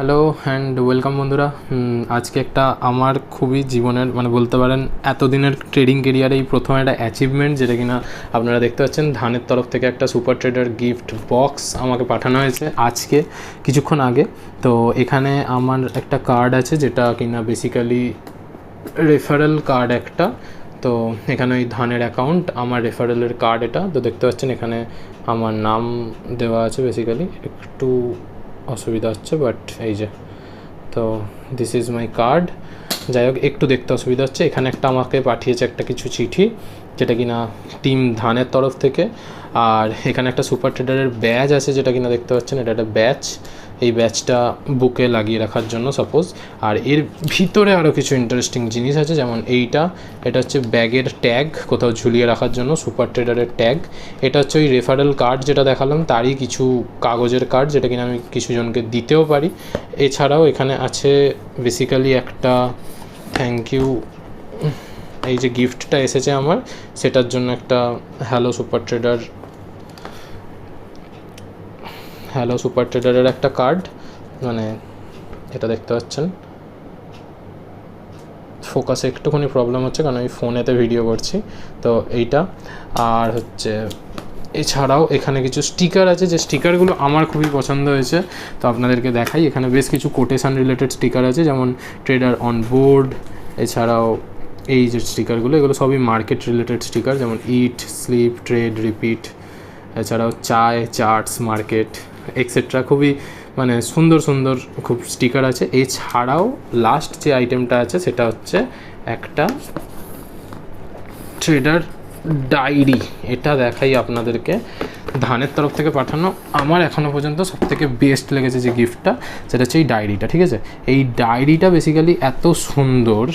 Hello and welcome বন্ধুরা। আজকে একটা আমার খুবই জীবনের মানে বলতে পারেন এতদিনের ট্রেডিং কেরিয়ারে এই প্রথম একটা অ্যাচিভমেন্ট যেটা কিনা আপনারা দেখতে পাচ্ছেন। ধানের তরফ থেকে একটা সুপার ট্রেডার গিফট বক্স আমাকে পাঠানো হয়েছে আজকে, কিছুক্ষণ আগে। তো এখানে আমার একটা কার্ড আছে যেটা কিনা বেসিক্যালি রেফারেল কার্ড একটা। তো এখানে ওই ধানের অ্যাকাউন্ট আমার রেফারেলের কার্ড এটা। তো দেখতে পাচ্ছেন এখানে আমার নাম দেওয়া আছে বেসিক্যালি একটু অসুবিধা হচ্ছে বাট এই যে, তো দিস ইজ মাই কার্ড যাই হোক, একটু দেখতে অসুবিধা হচ্ছে। এখানে একটা আমাকে পাঠিয়েছে একটা কিছু চিঠি, যেটা কিনা টিম ধানের তরফ থেকে। আর এখানে একটা সুপার ট্রেডারের ব্যাচ আছে, যেটা কিনা দেখতে পাচ্ছেন, এটা একটা ব্যাচ এই ব্যাচটা বুকে লাগিয়ে রাখার জন্য সাপোজ আর এর ভিতরে আরও কিছু ইন্টারেস্টিং জিনিস আছে, যেমন এইটা, এটা হচ্ছে ব্যাগের ট্যাগ কোথাও ঝুলিয়ে রাখার জন্য সুপার ট্রেডারের ট্যাগ এটা হচ্ছে ওই রেফারেল কার্ড যেটা দেখালাম, তারই কিছু কাগজের কার্ড যেটা কিনা আমি কিছু জনকে দিতেও পারি। এছাড়াও এখানে আছে বেসিক্যালি একটা থ্যাংক ইউ এই যে গিফটটা এসেছে আমার, সেটার জন্য একটা hello super trader hello super ট্রেডারের একটা কার্ড মানে এটা দেখতে পাচ্ছেন। ফোকাসে একটুখানি প্রবলেম হচ্ছে, কারণ আমি ফোনেতে ভিডিও করছি, তো এইটা। আর হচ্ছে, এছাড়াও এখানে কিছু স্টিকার আছে, যে স্টিকারগুলো আমার খুবই পছন্দ হয়েছে, তো আপনাদেরকে দেখাই। এখানে বেশ কিছু কোটেশান রিলেটেড স্টিকার আছে, যেমন ট্রেডার অন বোর্ড এছাড়াও এই যে স্টিকারগুলো এগুলো সবই মার্কেট রিলেটেড স্টিকার যেমন ইট স্লিপ ট্রেড রিপিট এছাড়াও চায় চার্টস মার্কেট এক্সেট্রা খুবই মানে সুন্দর সুন্দর খুব স্টিকার আছে। এছাড়াও লাস্ট যে আইটেমটা আছে, সেটা হচ্ছে একটা ট্রেডার ডায়েরি এটা দেখাই আপনাদেরকে। ধানের তরফ থেকে পাঠানো, আমার এখনও পর্যন্ত সবথেকে বেস্ট লেগেছে যে গিফটটা সেটা হচ্ছে এই ডায়েরিটা ঠিক আছে? এই ডায়েরিটা বেসিক্যালি এত সুন্দর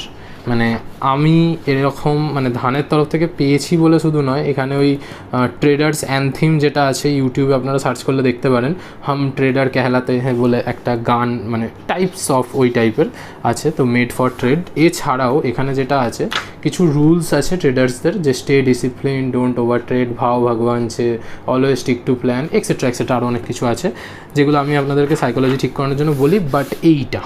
মানে আমি এরকম মানে ধানের তরফ থেকে পেয়েছি বলে শুধু নয়, এখানে ওই ট্রেডার্স অ্যানথিম যেটা আছে ইউটিউবে আপনারা সার্চ করলে দেখতে পারেন। হাম ট্রেডার কেহলাতে হ্যাঁ বলে একটা গান মানে টাইপস অফ ওই টাইপের আছে, তো মেড ফর ট্রেড এছাড়াও এখানে যেটা আছে, কিছু রুলস আছে ট্রেডার্সদের যে stay discipline don't over trade ভাও ভগবান সে always stick to plan etcetera etcetera আরও অনেক কিছু আছে, যেগুলো আমি আপনাদেরকে সাইকোলজি ঠিক করানোর জন্য বলি বাট এইটা,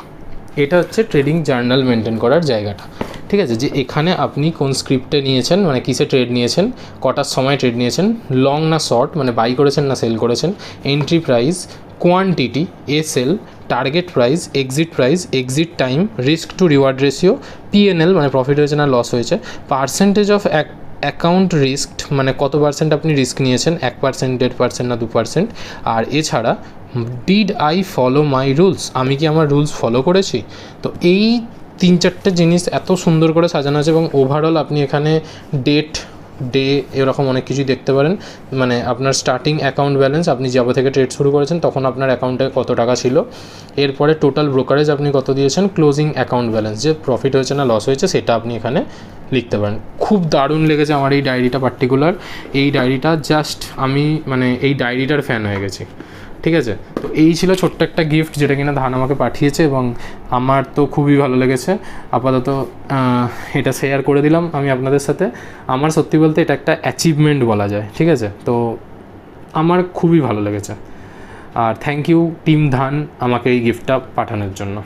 এটা হচ্ছে ট্রেডিং জার্নাল মেনটেন করার জায়গাটা। ঠিক আছে, যে এখানে আপনি কোন স্ক্রিপ্টে নিয়েছেন মানে কিসে ট্রেড নিয়েছেন, কটার সময় ট্রেড নিয়েছেন লং না শর্ট মানে বাই করেছেন না সেল করেছেন entry price quantity A sell target price exit price exit time risk to reward ratio PNL মানে প্রফিট হয়েছে না লস হয়েছে পার্সেন্টেজ অফ এক অ্যাকাউন্ট রিস্ক মানে কত পার্সেন্ট আপনি রিস্ক নিয়েছেন, এক পার্সেন্ট দেড় পার্সেন্ট না দু পার্সেন্ট আর এছাড়া did I follow my rules আমি কি আমার রুলস ফলো করেছি? তো এই তিন চারটে জিনিস এত সুন্দর করে সাজানো আছে এবং ওভারঅল আপনি এখানে ডেট ডে এরকম অনেক কিছুই দেখতে পারেন। মানে আপনার স্টার্টিং অ্যাকাউন্ট ব্যালেন্স আপনি যাব থেকে ট্রেড শুরু করেছেন, তখন আপনার অ্যাকাউন্টে কত টাকা ছিল। এরপরে টোটাল ব্রোকারেজ আপনি কত দিয়েছেন ক্লোজিং অ্যাকাউন্ট ব্যালেন্স যে প্রফিট হয়েছে না লস হয়েছে, সেটা আপনি এখানে লিখতে পারেন। খুব দারুণ লেগেছে আমার এই ডায়েরিটা পার্টিকুলার এই ডায়েরিটা জাস্ট আমি মানে এই ডায়েরিটার ফ্যান হয়ে গেছি। ঠিক আছে? তো এই ছিল ছোট্ট একটা গিফট যেটা কিনা ধান আমাকে পাঠিয়েছে এবং আমার তো খুবই ভালো লেগেছে। আপাতত এটা শেয়ার করে দিলাম আমি আপনাদের সাথে। আমার সত্যি বলতে এটা একটা অ্যাচিভমেন্ট বলা যায়, ঠিক আছে? তো আমার খুবই ভালো লেগেছে। আর থ্যাংক ইউ টিম ধান, আমাকে এই গিফটটা পাঠানোর জন্য।